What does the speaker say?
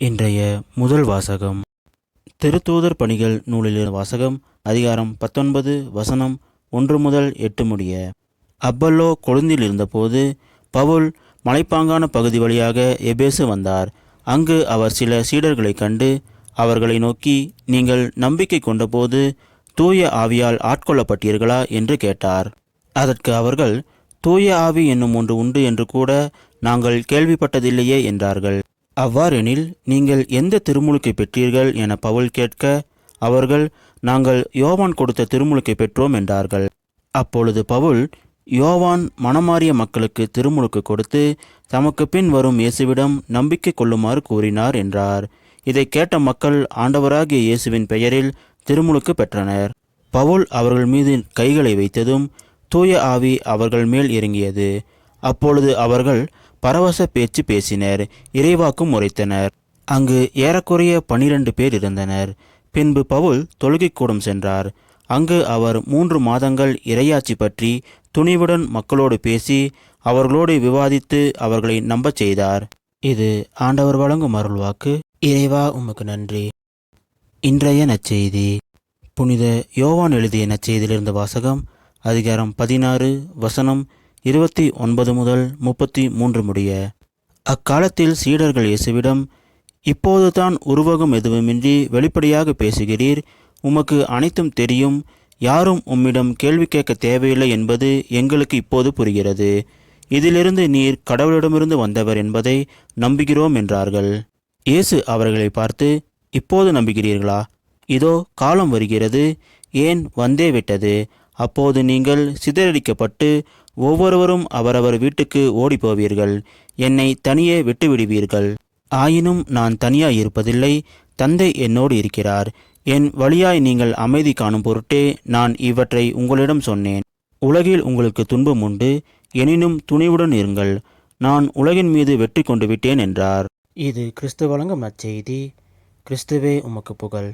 இன்றைய முதல் வாசகம். திருத்தூதர் பணிகள் நூலிலிருந்து வாசகம் அதிகாரம் பத்தொன்பது வசனம் ஒன்று முதல் எட்டு முடிய. அப்பல்லோ கொழுந்தில் இருந்தபோது பவுல் மலைப்பாங்கான பகுதி வழியாக எபேசு வந்தார். அங்கு அவர் சில சீடர்களைக் கண்டு அவர்களை நோக்கி நீங்கள் நம்பிக்கை கொண்டபோது தூய ஆவியால் ஆட்கொள்ளப்பட்டீர்களா? என்று கேட்டார். அதற்கு அவர்கள் தூய ஆவி என்னும் ஒன்று உண்டு என்று கூட நாங்கள் கேள்விப்பட்டதில்லையே என்றார்கள். அவ்வாறெனில் நீங்கள் எந்த திருமுழுக்கை பெற்றீர்கள் என பவுல் கேட்க அவர்கள் நாங்கள் யோவான் கொடுத்த திருமுழுக்கை பெற்றோம் என்றார்கள். அப்பொழுது பவுல் யோவான் மனமாறிய மக்களுக்கு திருமுழுக்கு கொடுத்து தமக்கு பின் வரும் இயேசுவிடம் நம்பிக்கை கொள்ளுமாறு கூறினார் என்றார். இதை கேட்ட மக்கள் ஆண்டவராகிய இயேசுவின் பெயரில் திருமுழுக்கு பெற்றனர். பவுல் அவர்கள் மீது கைகளை வைத்ததும் தூய ஆவி அவர்கள் மேல் இறங்கியது. அப்பொழுது அவர்கள் பரவச பேச்சு பேசினர் இறைவாக்கும் உரைத்தனர் அங்கு ஏறக்குறைய பனிரெண்டு பேர் இருந்தனர். பின்பு பவுல் தொழுகைக்கூடம் சென்றார். அங்கு அவர் மூன்று மாதங்கள் இரையாட்சி பற்றி துணிவுடன் மக்களோடு பேசி அவர்களோடு விவாதித்து அவர்களை நம்பச் செய்தார். இது ஆண்டவர் வழங்கும் அருள்வாக்கு. இறைவா உமக்கு நன்றி. இன்றைய நச்செய்தி புனித யோவான் எழுதிய நச்செய்தியிலிருந்து வாசகம் அதிகாரம் பதினாறு வசனம் இருபத்தி ஒன்பது முதல் முப்பத்தி மூன்று முடிய அக்காலத்தில் சீடர்கள் இயேசுவிடம் இப்போது தான் உருவகம் எதுவுமின்றி வெளிப்படையாக பேசுகிறீர். உமக்கு அனைத்தும் தெரியும். யாரும் உம்மிடம் கேள்வி கேட்க தேவையில்லை என்பது எங்களுக்கு இப்போது புரிகிறது. இதிலிருந்து நீர் கடவுளிடமிருந்து வந்தவர் என்பதை நம்புகிறோம் என்றார்கள். இயேசு அவர்களை பார்த்து இப்போது நம்புகிறீர்களா? இதோ காலம் வருகிறது. ஏன் வந்தே விட்டது? அப்போது நீங்கள் சிதறடிக்கப்பட்டு ஒவ்வொருவரும் அவரவர் வீட்டுக்கு ஓடிப்போவீர்கள். என்னை தனியே விட்டுவிடுவீர்கள். ஆயினும் நான் தனியாய் இருப்பதில்லை தந்தை என்னோடு இருக்கிறார். என் வழியாய் நீங்கள் அமைதி காணும் பொருட்டே நான் இவற்றை உங்களிடம் சொன்னேன். உலகில் உங்களுக்கு துன்பம் உண்டு. எனினும் துணிவுடன் இருங்கள். நான் உலகின் மீது வெற்றி கொண்டு விட்டேன் என்றார். இது கிறிஸ்து வழங்கும் அச்செய்தி. கிறிஸ்துவே உமக்கு புகழ்.